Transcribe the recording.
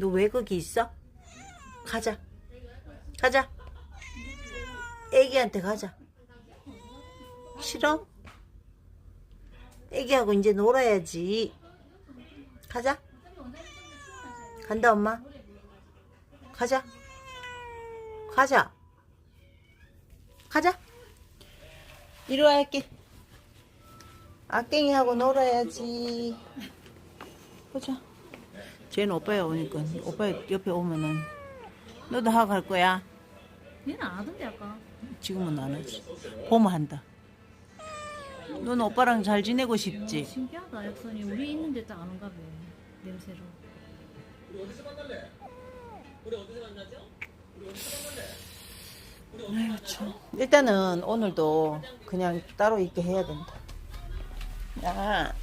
너왜 거기 있어? 가자. 가자. 애기한테 가자. 싫어? 애기하고 이제 놀아야지. 가자. 간다, 엄마. 가자. 가자. 가자. 이리 와, 할게. 악갱이하고 놀아야지. 보자. 쟤는 오빠야 오니까 오빠 옆에 오면은 너도 하고 갈 거야. 얘는 안 하던데 아까 지금은 안 하지. 보면 한다. 넌 오빠랑 잘 지내고 싶지? 신기하다 약선이 우리 있는데 딱안 온가 봐 냄새로 아이고 참. 일단은 오늘도 그냥 따로 있게 해야 된다. 야,